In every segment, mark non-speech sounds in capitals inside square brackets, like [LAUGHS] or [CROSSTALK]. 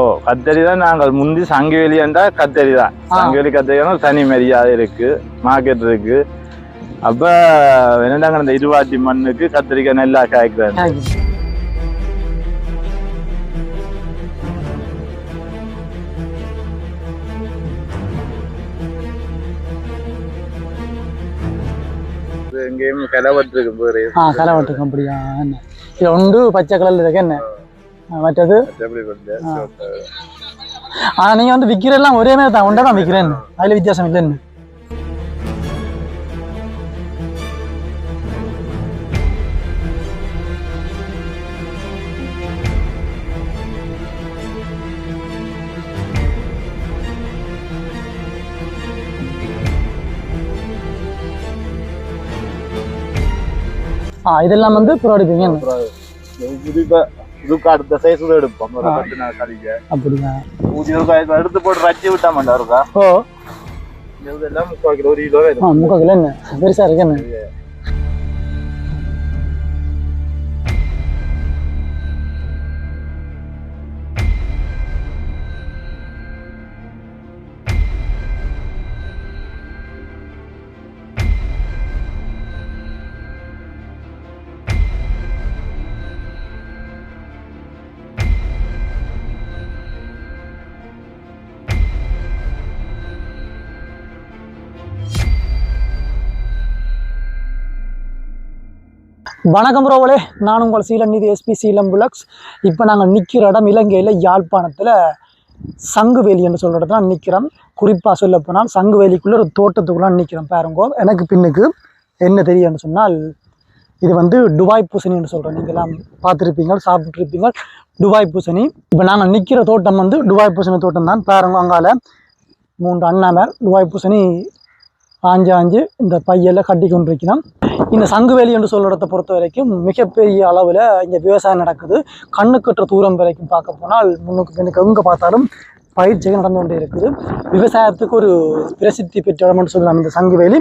ஓ கத்தரி தான் நாங்கள். முந்தி சங்கவேலி என்றா கத்தரி தான். சங்கவேலி கத்தரி சனி மரியாதை இருக்கு. மார்க்கெட் இருக்கு. அப்ப என்னடாங்க இந்த இருவாட்டி மண்ணுக்கு கத்திரிக்காய் நெல்லா காய்க்கிறாரு. எனக்கு எங்கேயும் கிளவட்டு இருக்கு கலவட்டுக்கு அப்படியா? என்ன? இது ஒன்று பச்சை கலர்ல இருக்கு என்ன? மற்றது? எப்படி கொண்டு ஆனா நீங்க வந்து விற்கிறெல்லாம் ஒரே மாதிரி தான். ஒன்றா தான் விற்கிறேன் அதுல வித்தியாசம் இல்லைன்னு. ஆ இதெல்லாம் வந்து ப்ரோடிப்பீங்க புதுக்கு அடுத்த சைஸ் எடுப்போம். ஒரு பத்து நாள் கழிக்க. அப்படியா? எடுத்து போட்டு ரச்சி விட்டா மாட்டா இருக்கா? ஓ. இதெல்லாம் முக்கால் கிலோ ஒரு கிலோ முக்கால் கிலோ என்ன? பெருசா இருக்கு என்ன? வணக்கம் ரோவலே. நான் உங்கள் சீலம் நிதி எஸ்பி சீலம் புலக்ஸ் இப்போ நாங்கள் நிற்கிற இடம் இலங்கையில் யாழ்ப்பாணத்தில் சங்குவேலி என்று சொல்கிற இடத்துல நிற்கிறோம் குறிப்பாக சொல்ல போனால் சங்குவேலிக்குள்ளே ஒரு தோட்டத்துக்குள்ளே நிற்கிறோம் பாருங்கோ. எனக்கு பின்னுக்கு என்ன தெரியும்னு சொன்னால் இது வந்து டுபாய் பூசணி என்று சொல்கிறோம் நீங்களாம் பார்த்துருப்பீங்க சாப்பிட்ருப்பீங்க டுபாய் பூசணி. இப்போ நாங்கள் நிற்கிற தோட்டம் வந்து டுபாய் பூசணி தோட்டம் தான். பாருங்க அங்கால மூன்று அண்ணாமர் டுபாய் பூசணி ஆஞ்சு ஆஞ்சு இந்த பையெல்லாம் கட்டி கொண்டிருக்கிறோம் இந்த சங்குவேலி என்று சொல்ற இடத்தை பொறுத்த வரைக்கும் மிகப்பெரிய அளவில் இங்கே விவசாயம் நடக்குது. கண்ணுக்கற்ற தூரம் வரைக்கும் பார்க்க போனால் முன்னுக்கு பின்னுக்கு எங்கே பார்த்தாலும் பயிற்சிகள் நடந்து கொண்டே இருக்குது. விவசாயத்துக்கு ஒரு பிரசித்தி பெற்ற இடம்னு சொல்லலாம். இந்த சங்குவேலி.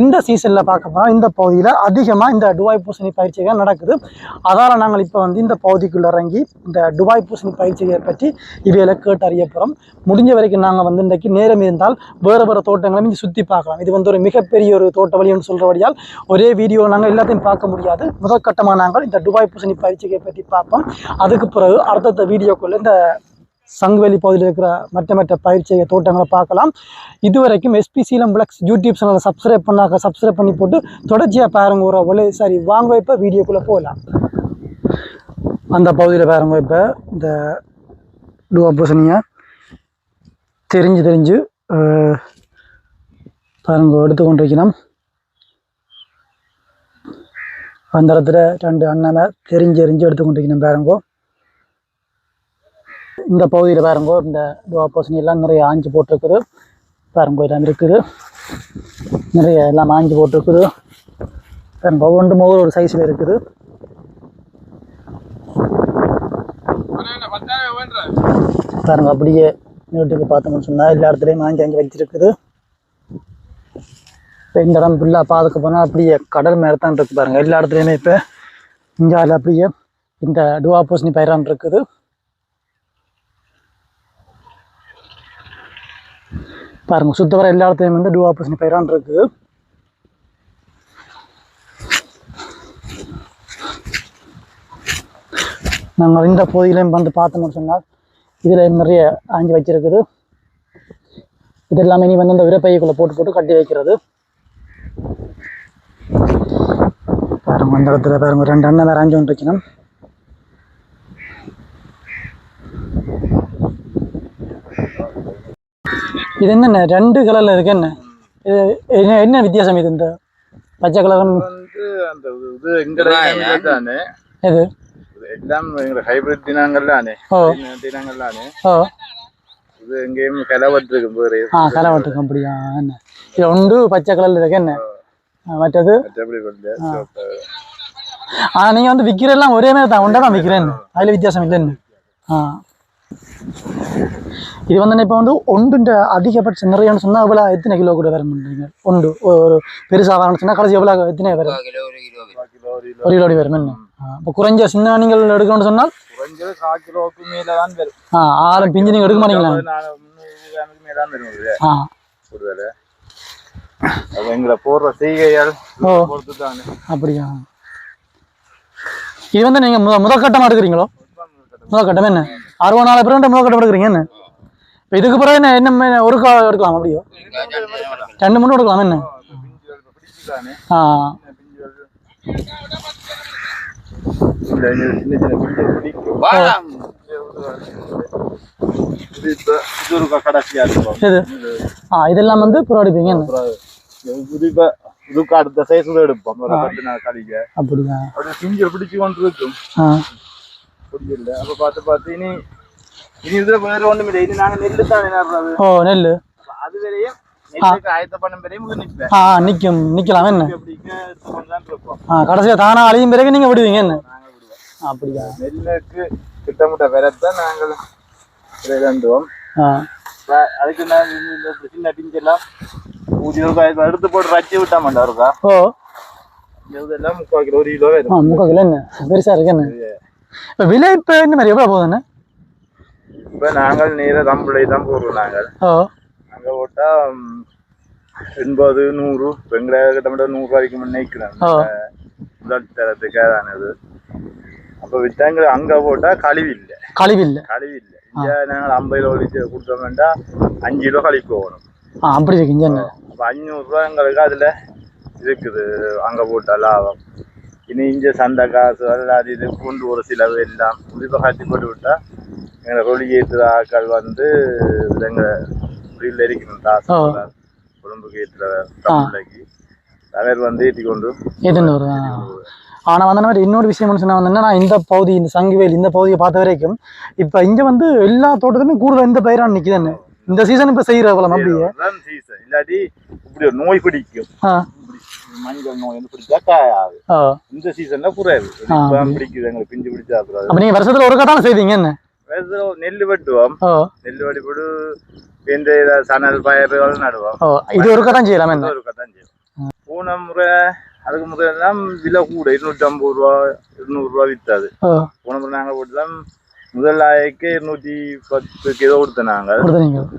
இந்த சீசனில் பார்க்க போனால் இந்த பகுதியில் அதிகமாக இந்த டுபாய் பூசணி பயிற்சிகள் நடக்குது. அதால் நாங்கள் இப்போ வந்து இந்த பகுதிக்குள்ள இறங்கி இந்த டுபாய் பூசணி பயிற்சிகளை பற்றி இவையெல்லாம் கேட்டு அறிய போகிறோம் முடிஞ்ச வரைக்கும் நாங்கள் வந்து இன்றைக்கு நேரம் இருந்தால் வேறு வேறு தோட்டங்களையும் இங்கே சுற்றி பார்க்கலாம். இது வந்து ஒரு மிகப்பெரிய ஒரு தோட்ட வழின்னு சொல்கிறபடியால் ஒரே வீடியோ நாங்கள் எல்லாத்தையும் பார்க்க முடியாது. முதற்கட்டமாக நாங்கள் இந்த டுபாய் பூசணி பயிற்சியை பற்றி பார்ப்போம். அதுக்கு பிறகு அடுத்தடுத்த வீடியோக்குள்ளே இந்த சங்குவேலி பகுதியில் இருக்கிற மற்ற மற்ற பயிற்சிய தோட்டங்களை பார்க்கலாம். இதுவரைக்கும் வரைக்கும் சீலம் பிளக்ஸ் யூடியூப் சேனலை சப்ஸ்கிரைப் பண்ணாக்க சப்ஸ்கிரைப் பண்ணி போட்டு தொடர்ச்சியாக பாருங்க ஒரு ஒலே சரி வாங்க இப்போ வீடியோக்குள்ளே போகலாம். அந்த பகுதியில் பாருங்க இப்போ இந்த டூ தெரிஞ்சு தெரிஞ்சு பாருங்க எடுத்து கொண்டிருக்கணும் அந்த இடத்துல ரெண்டு அண்ணனை தெரிஞ்சு எரிஞ்சு எடுத்து கொண்டிருக்கணும் பாருங்கோ. இந்த பகுதியில் பாருங்கோ இந்த டுவா பூசணி எல்லாம் நிறைய ஆஞ்சு போட்டிருக்குது. பாருங்கோ எல்லாம் இருக்குது. நிறைய எல்லாம் ஆஞ்சு போட்டிருக்குது. பாருங்க ஒவ்வொன்றும் ஒவ்வொரு ஒரு சைஸில் இருக்குது. பாருங்க அப்படியே வீட்டுக்கு பார்த்தோம்னு சொன்னால் எல்லா இடத்துலையும் ஆஞ்சி ஆஞ்சி வச்சிருக்குது. இப்போ இந்த இடம் ஃபுல்லாக பார்த்துக்க போனால் அப்படியே கடல் மேலே தான் இருக்குது பாருங்க. எல்லா இடத்துலையுமே இப்போ இந்தியாவில் அப்படியே இந்த டுவா பூசணி பயிரான் இருக்குது. பாருங்க சுத்த வர எல்லா இடத்துலையும் வந்து டூ ஆப்ரேஷன் பயிரான் இருக்குது நாங்கள் இந்த பகுதியிலையும் வந்து பார்த்தோம்னு சொன்னால் இதில் நிறைய ஆஞ்சி வச்சிருக்குது. இதெல்லாமே நீ வந்து அந்த விரப்பைக்குள்ளே போட்டு போட்டு கட்டி வைக்கிறது. பாருங்க அந்த இடத்துல பாருங்க ரெண்டு அண்ணன் வேறு ஆஞ்சு ஒன்று வைக்கணும். இது என்னென்ன ரெண்டு கலர்ல இருக்கு என்ன? இது என்ன என்ன வித்தியாசம் இது இந்த பச்சை கலரும் வந்து அந்த இது எங்க தானே. இது எல்லாம் ஹைபிரிட் தினங்கள்லானே தினங்கள்லானே ஓ. இது எங்கேயும் கிளவட்டு இருக்கு பேரு ஆ கரவட்டுக்கு அப்படியா? என்ன? இது ஒன்று பச்சை கலர்ல இருக்கு என்ன? ஆ, மற்றது? எப்படி கொண்டு ஆனா நீங்க வந்து விற்கிறெல்லாம் ஒரே மாதிரி தான் ஒன்றா தான் விற்கிறேன் அதுல வித்தியாசம் இல்லைன்னு. ஆ. இது வந்து இப்போ வந்து ஒன்றுன்ற அதிகபட்ச நிறையன்னு சொன்னா எவ்வளோ? எத்தனை கிலோ கூட வர முடியுங்க ஒன்று ஒரு பெருசாக வரணும்னு சொன்னா கடைசி எவ்வளோ எத்தனை வரும்? கிலோ ஒரு கிலோ வரும். கிலோ ஒரு கிலோ ஒரு கிலோடி வரும் என்ன? இப்போ குறைஞ்ச சின்ன நீங்கள் எடுக்கணும்னு சொன்னால்? வரும். ஆ ஆறு பிஞ்சு நீங்க எடுக்க மாட்டீங்களா? வரும் ஆ. எங்களை போடுற தானே அப்படியா? இது வந்து நீங்க முத முதற்கட்டமா எடுக்கிறீங்களோ? முதற்கட்டம் என்ன? அறுபது நாலு பேர் முதற்கட்டம் எடுக்கிறீங்க என்ன? இப்போ இதுக்கு பிறகு என்ன என்ன ஒரு கா எடுக்கலாம் அப்படியோ? ரெண்டு மூணு எடுக்கலாம் என்ன? ஆ. இதெல்லாம் வந்து இதுக்கு அடுத்த சைஸ் எடுப்போம். அப்படியா? பிடிச்சு கொண்டு இருக்கும். பிடிக்கல அப்ப பார்த்து பார்த்து இனி இனி இதுல வேற ஒண்ணும் இல்லை இனி நாங்க நெல்லு தான் நடுறது ஓ நெல் அது வரையும் நிற்கும் நிற்கலாம் என்ன அப்படிங்க தான் அழியும் பிறகு நீங்கள் விடுவீங்க என்ன நாங்க அப்படியா நெல்லுக்கு திட்டமிட்ட விரத்தை நாங்கள் விளையாண்டுவோம் அதுக்கு நான் இந்த சின்ன பிஞ்செல்லாம் ஊதி இருக்கா இப்ப எடுத்து போட்டு ரச்சி விட்டா மாட்டா இருக்கா ஓ இதெல்லாம் முக்கால் கிலோ ஒரு கிலோ முக்கால் கிலோ என்ன பெருசாக இருக்கு என்ன இப்போ விலை இப்போ என்ன மாதிரி எவ்வளோ போகுது என்ன? இப்ப நாங்கள் நேர தம்பிளை தான் போடுறோம் நாங்கள். ஓ. அங்க போட்டா ம், எண்பது நூறு வெங்கட கிட்டத்தட்ட நூறு ரூபாய்க்கு முன்னே நிற்கிறேன் ஓ. முதல் தரத்துக்கு தானது அப்ப வித்தாங்க அங்க போட்டா கழிவு இல்லை கழிவு இல்லை கழிவு இல்லை இங்க நாங்கள் ஐம்பது கிலோ வச்சு கொடுத்தோம் வேண்டாம் அஞ்சு கிலோ கழிவு போகணும். அப்படி இருக்குங்க அப்ப அஞ்சூறு ரூபா எங்களுக்கு அதுல இருக்குது. அங்க போட்டா லாபம். இனி இங்க சந்தை காசு அல்லாது இது பூண்டு ஒரு சிலவு எல்லாம் குறிப்பா கட்டி போட்டு விட்டா எங்களை ரொலி ஏற்றுற ஆட்கள் வந்து எங்க வீட்டில் இருக்கணும் காசு ஓ. குடும்புக்கு ஏற்றுற தமிழ்லைக்கு அவர் வந்து ஏற்றி கொண்டு எதுன்னு வரும் ஆனால் வந்து மாதிரி இன்னொரு விஷயம் சொன்னால் வந்து என்னன்னா இந்த பகுதி இந்த சங்குவேல் இந்த பகுதியை பார்த்த வரைக்கும் இப்போ இங்கே வந்து எல்லா தோட்டத்துலையும் கூடுதல் இந்த பயிரான நிற்கிது இந்த சீசன் இப்போ செய்கிற அப்படியே. இல்லாட்டி இப்படி ஒரு நோய் பிடிக்கும் நோய் வந்து பிடிச்சா காயாது. இந்த சீசன்ல. இப்பதான் பிடிக்குது எங்களுக்கு பிஞ்சு பிடிச்சா அப்போ வருஷத்தில் ஒரு கட்டான செய்வீங்க என்ன? நெல் வெட்டுவோம். நெல் வடிபடு இந்த சணல் பயிர்கள் நடுவோம். இது ஒரு கட்டம் செய்யலாம் ஒரு போன முறை அதுக்கு முறை எல்லாம் விலை கூட இருநூற்றி ஐம்பது ரூபா இருநூறு ரூபா வித்தாது. போன முறை நாங்கள் போட்டுதான் முதல் ஆய்க்கு இருநூற்றி பத்துக்கு ஏதோ கொடுத்தீங்க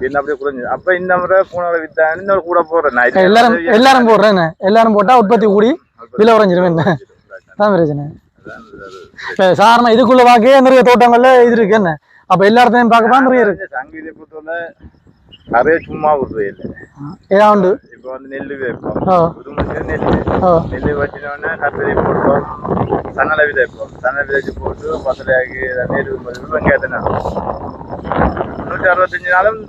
என்ன அப்படியே குறைஞ்சது அப்ப இந்த முறை பூனை வித்தாங்க இன்னொரு கூட போடுறேன். எல்லாரும் எல்லாரும் போடுறேன் எல்லாரும் போட்டால் உற்பத்தி கூடி விலை குறைஞ்சிரும் என்ன? தான் பிரச்சனை. சாதாரண இதுக்குள்ள பார்க்கவே நிறைய தோட்டங்கள்ல இது இருக்கு என்ன? அப்போ எல்லா இடத்தையும் பார்க்க நிறைய இருக்கு. சங்கீத பொறுத்தவரை நிறைய சும்மா விடுறது இல்லை ஏதாவது உண்டு இப்போ வந்து நெல் வைப்போம் ஓ ஒரு மனுஷன் நெல் ஓ நெல் வச்சினோடனே கத்திரி போடுவோம் சன்னலை விதைப்போம். சன்னல் விதைச்சு போட்டு பசலையாக்கி நெல் வெங்காயத்தை நடுவோம் முந்நூற்றி அறுபத்தஞ்சு நாளும்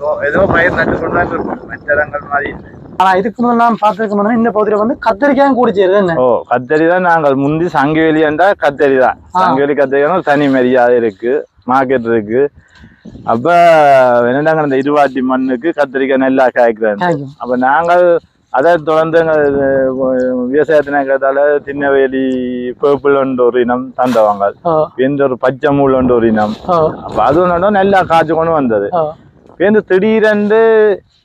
தோ- ஏதோ பயிர் நட்டு கொண்டு தான் இருக்கும் மற்ற இடங்கள் மாதிரி இல்லை. ஆனா இதுக்கு முதல்ல நான் பார்த்துருக்க இந்த பகுதியில வந்து கத்திரிக்காயும் கூடி சேருது. என்ன? ஓ கத்தரி தான் நாங்கள். முந்தி சங்கவேலி என்றா கத்தரி தான். ஆ. சங்கவேலி கத்தரி தனி மரியாதை இருக்கு. மார்க்கெட் இருக்கு. அப்ப என்னடாங்க இந்த இருவாட்டி மண்ணுக்கு கத்திரிக்காய் நல்லா காய்க்கிறாங்க. அப்ப நாங்கள் அதை தொடர்ந்து விவசாயத்தினங்கிறதால திண்ணவேலி பேர்பிள் ஒன்று ஒரு இனம் தந்தவங்க எந்த ஒரு பச்சை மூல் ஒன்று ஒரு இனம் அப்ப அது ஒன்று நல்லா காய்ச்சி கொண்டு வந்தது. பேருந்து திடீரென்று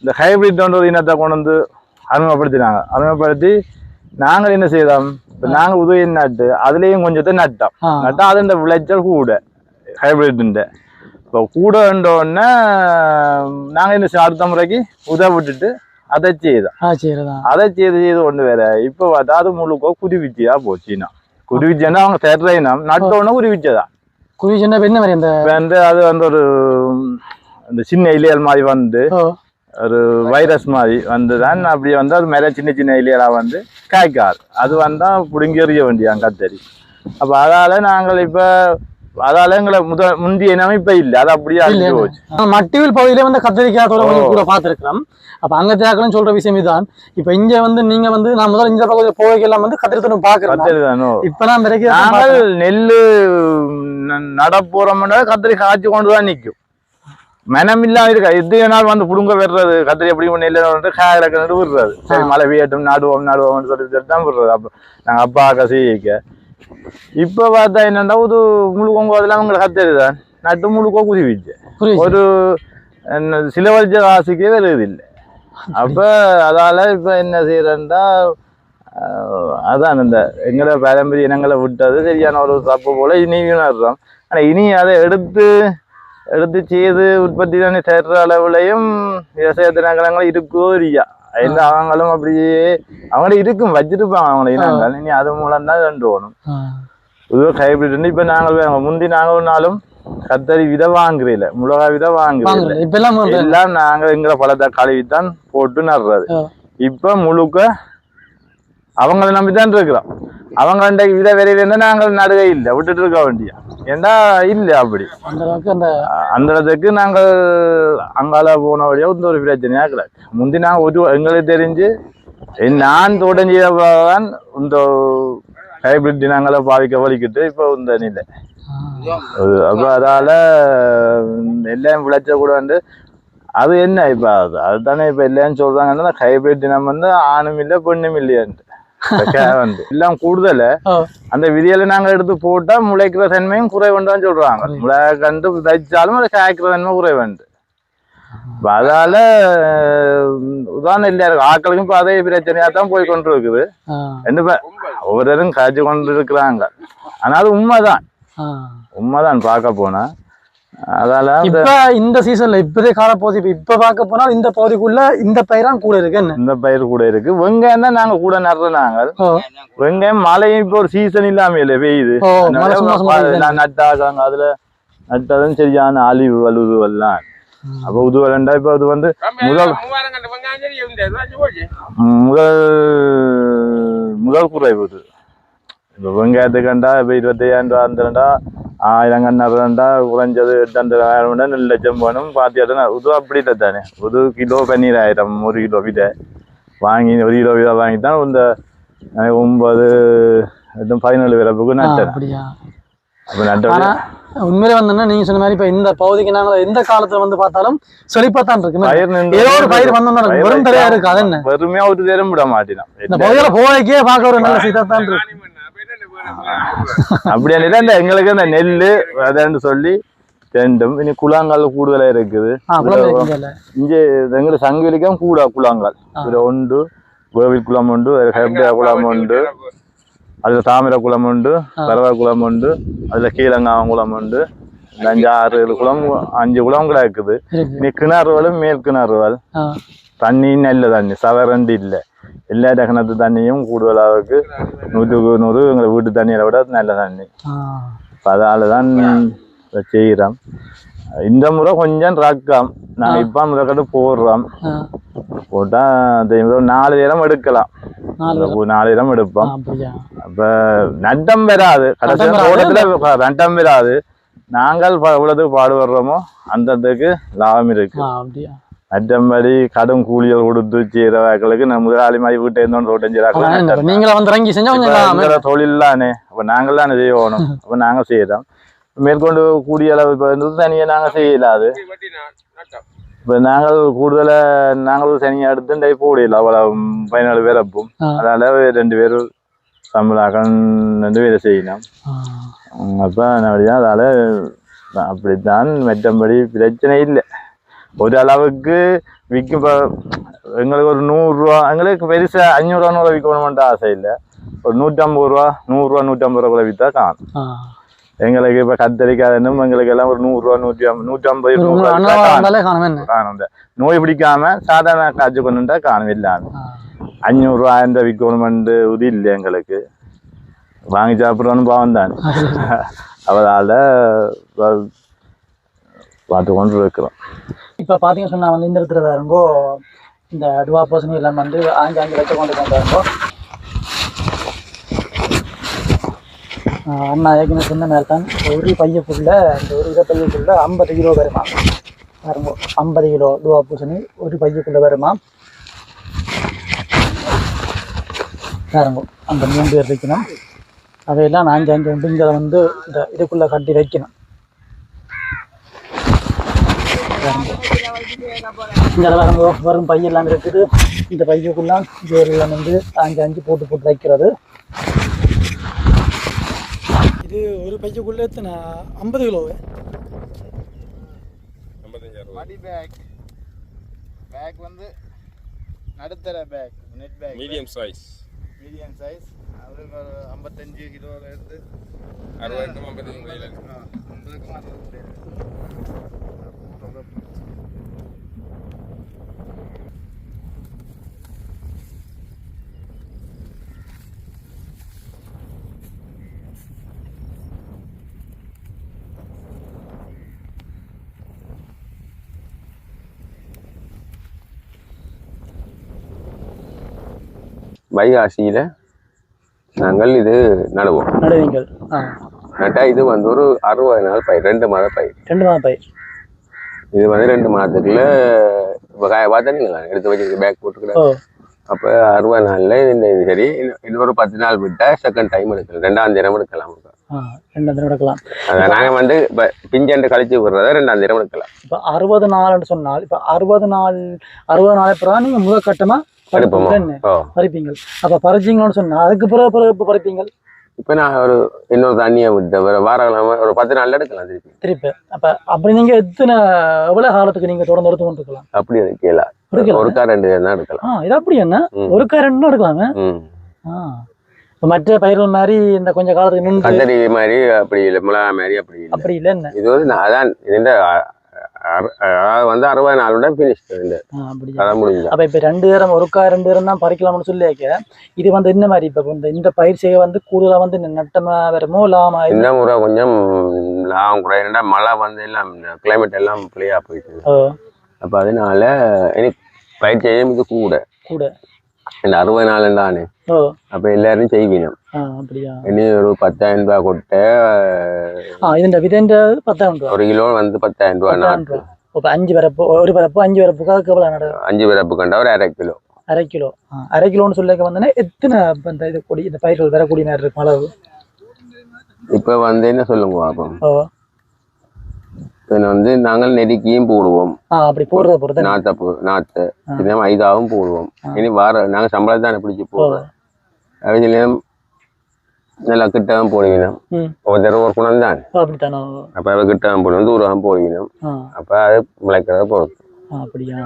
இந்த ஹைபிரிட் ஒரு இனத்தை கொண்டு வந்து அறிமுகப்படுத்தினாங்க அறிமுகப்படுத்தி நாங்கள் என்ன செய்தோம்? இப்போ நாங்கள் உதவி நட்டு அதுலேயும் கொஞ்சத்தை நட்டோம். நட்டா அதுண்ட விளைச்சல் கூட ஹைபிரிட் இப்போ கூட உடனே நாங்கள் என்ன அடுத்த முறைக்கு உதவி விட்டுட்டு அதை செய்தோம் அதை செய்து செய்து ஒன்று வேற. இப்போ பார்த்தா அது முழுக்க குருவிச்சியா போச்சுன்னா குருவிச்சேன்னா அவங்க தேட்டர் இனம் நட்ட உடனே குருவிச்சதான் குருவி சின்ன என்ன மாதிரி அந்த வந்து அது வந்து ஒரு அந்த சின்ன இலையல் மாதிரி வந்து ஒரு வைரஸ் மாதிரி வந்து தான் அப்படியே வந்து அது மேலே சின்ன சின்ன இலையலா வந்து காய்க்காது. அது வந்தா பிடுங்கி எறிய வேண்டியாங்க கத்தரி அப்போ அதால நாங்கள் இப்போ அதால எங்களை முத முந்தைய இனமே இப்போ இல்லை. அது அப்படியே அழிஞ்சு? போச்சு. மட்டிவில் பகுதியில வந்து கத்திரிக்காய் தோட்டம். கூட பார்த்துருக்கலாம் அப்ப அங்க தேக்கலன்னு சொல்ற விஷயம் இதுதான் இப்ப இங்க வந்து நீங்க வந்து நான் முதல்ல இந்த பகுதியில் போகைக்கெல்லாம் வந்து கத்திரி தோட்டம் தானோ இப்ப நான் வரைக்கும் நாங்கள் நெல்லு ந- நடப்போறோம்னா கத்திரி காய்ச்சி கொண்டு தான் நிற்கும். மனம் இல்லாம இருக்கா? எது நாள் வந்து புடுங்க விடுறது. கத்திரி எப்படி நெல்லு கிணறு விடுறது. சரி மழை பெய்யட்டும் நடுவோம் நடுவோம்னு சொல்லி தான் விடுறது. அப்ப நாங்க அப்பா அக்கா செய்யிக்க இப்ப பார்த்தா என்னன்னா ஒரு முழுக்கோங்க அதெல்லாம் அவங்க கத்தரி தான் நட்டு முழுக்கோ புரியுது. ஒரு என்ன, சில வருஷ காசுக்கே வருது இல்லை அப்ப அதால இப்ப என்ன செய்யறேன்டா அதான் இந்த எங்களை பாரம்பரிய இனங்களை விட்டது சரியான ஒரு தப்பு போல இனியும் நடுறோம் ஆனா இனி அதை எடுத்து எடுத்து செய்து உற்பத்தி தானே சேர்ற அளவுலையும் விவசாய தினங்கலங்கள் இருக்கோ இல்லையா என்ன அவங்களும் அப்படியே அவங்கள இருக்கும் வச்சிருப்பாங்க அவங்கள இனங்கள் இனி அது மூலம் தான் ரெண்டு ஓணும் ஹைபிரிட் இப்ப நாங்கள் வாங்க முந்தி நாங்கள்னாலும் கத்தரி விதை வாங்குறீல மிளகா விதை வாங்குறீல எல்லாம் நாங்க எங்களை பழத்தை கழுவித்தான் போட்டு நடுறது. இப்ப முழுக்க அவங்கள நம்பிதான் இருக்கிறோம் அவங்க விதை விரைவில் நாங்கள் நடுகை இல்லை விட்டுட்டு இருக்க வேண்டிய ஏண்டா இல்லை அப்படி? அந்த அளவுக்கு அந்த அந்த இடத்துக்கு நாங்கள் அங்கால போன வழியா இந்த ஒரு பிரச்சனையா கிடையாது முந்தி நாங்கள் ஒரு எங்களுக்கு தெரிஞ்சு நான் தொடங்கியதான் இந்த ஹைபிரிட் நாங்களை பாவிக்க வலிக்கிட்டு இப்போ இந்த நிலை. அப்போ அதால எல்லாம் விளைச்ச கூட வந்து அது என்ன இப்போ? அது அதுதானே இப்போ இல்லைன்னு சொல்றாங்கன்னா ஹைபிரிட் இனம் வந்து ஆணும் இல்லை பெண்ணும் இல்லையான்ட்டு. [LAUGHS] வந்து. எல்லாம் கூடுதல. அந்த விதியில நாங்க எடுத்து போட்டா முளைக்கிற தன்மையும் குறைவுன்னு தான் சொல்றாங்க. முளை கண்டு தைச்சாலும் அது காய்க்கிற தன்மை குறைவுண்டு. அதால உதாரணம் இல்லையா இருக்கு. ஆக்களுக்கும் இப்ப அதே பிரச்சனையா தான் போய் கொண்டு இருக்குது ஒவ்வொருத்தரும் காய்ச்சி கொண்டு இருக்கிறாங்க ஆனா அது உண்மைதான். உண்மைதான் பார்க்க போனா. அதால இப்ப இந்த சீசன்ல இப்பதே காலப்பகுதி இப்ப இப்ப பார்க்க போனால் இந்த பகுதிக்குள்ள இந்த பயிரான் கூட இருக்கு என்ன? இந்த பயிர் கூட இருக்கு. வெங்காயம் தான் நாங்க கூட நடுறோம் நாங்கள். வெங்காயம் மழையும் இப்போ ஒரு சீசன் இல்லாம இல்லை பெய்யுது. நட்டாக்காங்க அதுல நட்டதும் சரியான அழிவு உதுவல்லாம். அப்ப உதுவலண்டா இப்ப அது வந்து முதல் முதல் முதல் குறைவு இது இப்ப வெங்காயத்துக்கு கண்டா இப்ப இருபத்தையாயிரம் ரூபா ஆயிரம் கண்ணா குறைஞ்சது எட்டாயிரம் ரெண்டு லட்சம் போகணும் பாத்தியாட்டா உது அப்படி இல்லை தானே உது கிலோ பன்னீராயிரம் ஒரு கிலோ விதை வாங்கி ஒரு கிலோ விதை வாங்கி தான் இந்த ஒன்பது எட்டு பதினேழு பிறப்புக்கு ஆ, நட்டேன் அப்ப நட்ட ஆனா உண்மையிலே வந்தோம்னா நீங்க சொன்ன மாதிரி இப்ப இந்த பகுதிக்கு நாங்க எந்த காலத்துல வந்து பார்த்தாலும் செழிப்பாத்தான் இருக்கு ஏதோ ஒரு பயிர் பயிர் வெறும் தரையா இருக்கு அது என்ன வெறுமையா ஒரு தேரம் விட மாட்டினான் இந்த பகுதியில போய்க்கே பார்க்க ஒரு நல்ல சீதாத்தான் இருக்கு காணி மண்ணா அப்ப என்ன வேணும் அப்படி இல்லை இந்த எங்களுக்கு இந்த நெல் விதைன்னு சொல்லி ரெண்டும். இனி குளாங்கால் கூடுதலா இருக்குது. இங்கே எங்களுக்கு சங்கலிக்கம் கூட குளாங்கால் இதுல உண்டு. கோவில் குளம் உண்டு ஹெப்டா குளம் உண்டு. அதுல தாமிர குளம் உண்டு பரவ குளம் உண்டு அதுல கீழங்காவம் குளம் உண்டு. அஞ்சு ஆறு ஏழு குளம் அஞ்சு குளம் கூட இருக்குது. இருக்கு இனி கிணறுவலும் மேல் கிணறுவல் தண்ணி நல்ல தண்ணி. சவரண்டு இல்லை. எல்லா கிணத்து தண்ணியும் கூடுதலாவுக்கு நூற்றுக்கு நூறு எங்களை வீட்டு தண்ணியை விட நல்ல தண்ணி அதால தான் செய்கிறோம் இந்த முறை கொஞ்சம் ரக்கம் நான் இப்போ முதற்கட்டு போடுறோம் போட்டா நாலு நேரம் எடுக்கலாம் நாலு நேரம் ஆ, எடுப்போம் அப்ப நட்டம் வராது கடைசி நட்டம் வராது. தோட்டத்துல நட்டம் வராது நாங்கள் ப- எவ்வளவு பாடுபடுறோமோ அந்த இதுக்கு லாபம் இருக்கு மற்றபடி கடும் கூலிகள் கொடுத்து செய்யறவாக்களுக்கு நம்ம முதலாளி மாதிரி வீட்டை இருந்தோம் தோட்டம் நீங்களா வந்து இறங்கி செஞ்சா தொழில் தானே அப்ப நாங்கள் தானே செய்யணும் [LAUGHS] அப்ப நாங்க செய்யறோம். மேற்கொண்டு கூடிய அளவு இப்ப வந்து தனியா நாங்க செய்யலாது இப்ப நாங்கள் கூடுதலா நாங்கள் தனியா எடுத்து போடல. அவ்வளவு பதினாலு பேர் அப்பவும். ஆ. அதனால ரெண்டு பேரும் சம்பளாக்கம் ரெண்டு பேரும் செய்யணும். அப்ப அப்படியா அதால அப்படித்தான். மற்றபடி பிரச்சனை இல்லை. ஒரு அளவுக்கு விற்கும் இப்போ எங்களுக்கு ஒரு நூறுரூவா எங்களுக்கு பெருசா அஞ்சூறுவா நூறு விற்கணுமென்ற ஆசை இல்லை ஒரு நூற்றம்பது ரூபா நூறுரூவா நூற்றம்பது ரூபா விற்றா காணும். எங்களுக்கு இப்போ கத்தரிக்காதுன்னு எங்களுக்கு எல்லாம் ஒரு நூறுரூவா நூற்றி ஐம்பது நூற்றம்பது நூறுரூவா காணும். நோய் பிடிக்காம சாதாரண காய்ச்சி கொண்டுட்டா காணும் இல்லாம ஆ. அஞ்சூறுரூவா ஆயிரம் ரூபா விற்கணுமெண்டு உதி இல்லை எங்களுக்கு வாங்கி சாப்பிட்றோன்னு பாவம் தான் அவளால் பார்த்து கொண்டு இருக்கிறோம் இப்போ பார்த்தீங்க சொன்னால் வந்து இந்த இடத்துல வேறுங்கோ இந்த டுவா பர்சனி எல்லாம் வந்து ஆஞ்சு ஆஞ்சு வச்சு கொண்டு வந்தாருங்கோ அண்ணா ஏற்கனவே சொன்ன மாதிரி தான் ஒரு பையக்குள்ள இந்த ஒரு இதை பையக்குள்ள ஐம்பது கிலோ வருமா? பாருங்க ஐம்பது கிலோ டுவா பூசணி ஒரு பையக்குள்ள வருமா? பாருங்க அந்த மூன்று பேர் வைக்கணும். அதையெல்லாம் நான் அஞ்சு அஞ்சு உண்டு வந்து இந்த இதுக்குள்ளே கட்டி வைக்கணும். இந்த பாருங்க வரும் பை எல்லாம் இருக்குது. இந்த பையக்குள்ள இதெல்லாம் வந்து அஞ்சு அஞ்சு போட்டு போட்டு வைக்கிறது. இது ஒரு பையக்குள்ள எத்தனை? ஐம்பது கிலோ பேக் பேக் வந்து நடுத்தர pack net pack medium size medium size அது ஒரு ஐம்பத்தஞ்சு கிலோல இருந்து அறுபது ஐம்பத்தஞ்சு ஆ, வைகாசியில நாங்கள் இது நடுவோம். நடுவீங்கள். நட்டா இது வந்து ஒரு அறுபது நாள் பயிர் ரெண்டு மாத பயிர். ரெண்டு மாதம் பயிர். இது வந்து ரெண்டு மாதத்துக்குள்ள இப்போ காய பார்த்தீங்களா எடுத்து வச்சு பேக் போட்டுக்கிட ஓ. அப்போ அறுபது நாளில் இந்த இது சரி இன்னொரு பத்து நாள் விட்டா செகண்ட் டைம் எடுக்கலாம். ரெண்டாம் தினம் எடுக்கலாம் ஆ ரெண்டு தினம் எடுக்கலாம். நாங்கள் வந்து இப்போ பிஞ்சண்டு கழிச்சு விடுறத ரெண்டாம் தினம் எடுக்கலாம். இப்போ அறுபது நாள்னு சொன்னால் இப்போ அறுபது நாள் அறுபது நாளை பிறகு நீங்கள் முதல் கட்டமாக பறிப்பீங்கள் அப்போ பறிச்சிங்கன்னு சொன்னால் அதுக்கு பிறகு பிறகு பறிப்பீங்கள்? இப்போ நான் ஒரு இன்னொரு தண்ணியை விட்டு ஒரு வாரக்கிழமை ஒரு பத்து நாள்ல எடுக்கலாம் திருப்பி. திருப்பி. அப்போ அப்படி நீங்கள் எத்தனை எவ்வளோ காலத்துக்கு நீங்கள் தொடர்ந்து எடுத்து கொண்டு இருக்கலாம்? அப்படி எடுக்கல எடுக்கலாம். ஒருக்கா ரெண்டு தான் எடுக்கலாம். ஆ இது அப்படி என்ன? ம். ஒரு காய் ரெண்டு எடுக்கலாங்க? ம். ஆ. இப்போ மற்ற பயிர்கள் மாதிரி இந்த கொஞ்ச காலத்துக்கு நின்று மாதிரி அப்படி இல்லை மிளகா மாதிரி அப்படி இல்லை. அப்படி இல்லை என்ன இது வந்து நான் அதான் இந்த வந்து அறுபது நாளோட ஃபினிஷ் இந்த கதை முடிஞ்சா அப்போ இப்போ ரெண்டு நேரம் ஒரு காய் ரெண்டு நேரம் தான் பறிக்கலாம்னு சொல்லியாக்க இது வந்து என்ன மாதிரி இப்போ இந்த இந்த பயிர் செய்ய வந்து கூடுதலாக வந்து நட்டமாக வருமோ லாமா இந்த முறை கொஞ்சம் லாபம் குறையா மழை வந்து எல்லாம் கிளைமேட் எல்லாம் பிள்ளையா போயிட்டு அப்போ அதனால இனி பயிர் செய்யும் இது கூட. கூட. இந்த அறுபது நாள் தானே. அப்போ எல்லாரும் அப்படியா? இனி ஒரு பத்தாயிரம் ரூபாய் கொட்டை ആ ഇതിന്റെ ഇതിന്റെ പത്തായിരം രൂപ ഒരു കിലോ വന്ന് പത്തായിരം രൂപ അപ്പൊ അഞ്ച് പരപ്പ് ഒരു പരപ്പ് അഞ്ച് പരപ്പ് അതൊക്കെ എവിടെയാണ് അഞ്ച് പരപ്പ് കണ്ട ஒரு அரை கிலோ அரை கிலோ அரை கிலோன்னு சொல்லிக்க வந்தேன்னா எத்தனை இந்த இது கொடி இந்த பயிர்கள் வரக்கூடிய நேரம் இருக்கும் அளவு இப்போ வந்து என்ன சொல்லுங்க அப்போ പിന്നെ വന്ന് ഞങ്ങൾ നെരിക്കുകയും പൂടുവോം നാത്ത നാത്ത് പിന്നെ മൈതാവും പൂടുവോം ഇനി വേറെ ഞങ്ങൾ ശമ്പളത്താണ് പിടിച്ച് പോകും അതിന് நல்லா போடுவினோம். ம். ஒவ்வொரு ஒரு குணம் தான். அப்போ அதை கிட்டவும் போடுவோம் தூரம் போடுவினோம் அப்போ அது முளைக்கிறத ஆ, அப்படியா?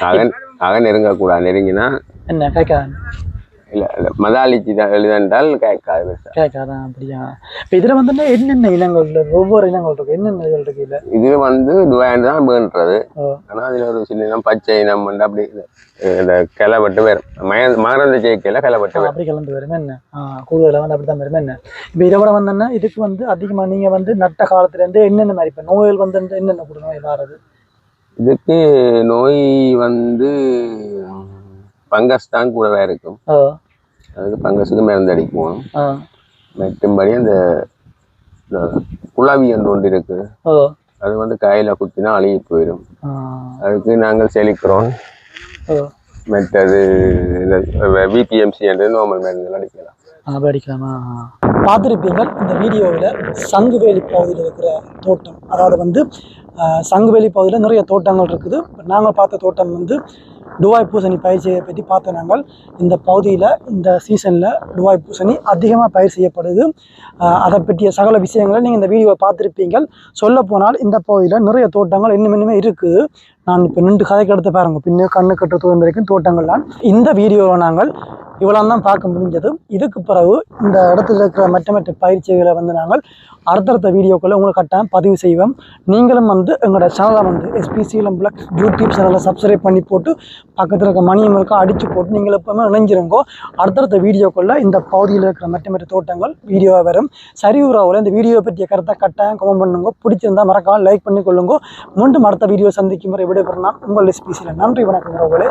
அக அக நெருங்கக்கூடாது. நெருங்கினா என்ன இல்லை இல்லை. மதாளிச்சு தான் எழுதென்றால் கேட்காது பெருசா. கேட்காதான் அப்படியா? இப்போ இதில் வந்து என்னென்ன இனங்கள் இருக்கு? ஒவ்வொரு இனங்கள் இருக்கு. என்னென்ன இதுகள் இருக்கு இல்லை இது வந்து துவாயன் தான் வேண்டுறது ஆனால் அதில் ஒரு சின்ன இனம் பச்சை இனம் வந்து அப்படி இந்த கிளப்பட்டு வேறு மய மகரந்த சேர்க்கையில் கிளப்பட்டு வேறு அப்படி கலந்து வரும். என்ன? கூடுதலாக வந்து அப்படி தான் வரும். என்ன? இப்போ இதை விட வந்தோன்னா இதுக்கு வந்து அதிகமாக நீங்கள் வந்து நட்ட காலத்துலேருந்து என்னென்ன மாதிரி இப்போ நோய்கள் வந்து என்னென்ன கூட நோய் வாரது இதுக்கு நோய் வந்து பங்கஸ் தான் கூடவே இருக்கும். அதுக்கு பங்கஸுக்கு மருந்து அடிக்குவோம் மற்றும்படி அந்த குழாவி என்று ஒன்று இருக்கு. அது வந்து காயில குத்தினா அழுகி போயிடும் அதுக்கு நாங்கள் செலிக்கிறோம் ஓ. மற்றது விபிஎம்சி என்று நார்மல் மருந்துகள் அடிக்கலாம். ஆ படிக்கலாமா பார்த்துருப்பீங்கள் இந்த வீடியோவில் சங்குவேலி பகுதியில் இருக்கிற தோட்டம். அதாவது வந்து சங்குவேலி பகுதியில் நிறைய தோட்டங்கள் இருக்குது. நாங்கள் பார்த்த தோட்டம் வந்து டுவாய் பூசணி பயிர் செய்ய பற்றி பார்த்த நாங்கள். இந்த பகுதியில் இந்த சீசனில் டுவாய் பூசணி அதிகமாக பயிர் செய்யப்படுது. அதை பற்றிய சகல விஷயங்களை நீங்கள் இந்த வீடியோவை பார்த்துருப்பீங்கள். சொல்லப்போனால் இந்த பகுதியில் நிறைய தோட்டங்கள் இன்னும் இன்னுமே இருக்குது நான் இப்போ நின்று கதைக்கு எடுத்து பாருங்க. பின்னே கண்ணு கட்டு தூரம் வரைக்கும் தோட்டங்கள்லாம். இந்த வீடியோவை நாங்கள் இவ்வளோ தான் பார்க்க முடிஞ்சது. இதுக்கு பிறகு இந்த இடத்துல இருக்கிற மற்ற மற்ற பயிற்சிகளை வந்து நாங்கள் அடுத்தடுத்த வீடியோக்களை உங்களுக்கு கட்டாயம் பதிவு செய்வோம் நீங்களும் வந்து எங்களோட சேனலை வந்து எஸ்பிசிஎலம் பிளக்ஸ் யூடியூப் சேனலை சப்ஸ்கிரைப் பண்ணி போட்டு பக்கத்தில் இருக்க மணியங்களுக்கு அடித்து போட்டு நீங்கள் எப்போவுமே இணைஞ்சிருங்கோ. அடுத்தடுத்த வீடியோக்குள்ளே இந்த பகுதியில் இருக்கிற மற்ற மற்ற தோட்டங்கள் வீடியோவாக வரும். சரி உறவுல இந்த வீடியோ பற்றிய கருத்தை கட்டாயம் கமெண்ட் பண்ணுங்க. பிடிச்சிருந்தா மறக்காமல் லைக் பண்ணி கொள்ளுங்க மீண்டும் அடுத்த வீடியோ சந்திக்கும் வரை விடைபெறலாம் உங்கள் எஸ்பிசியில் நன்றி வணக்கம் உறவுகளே.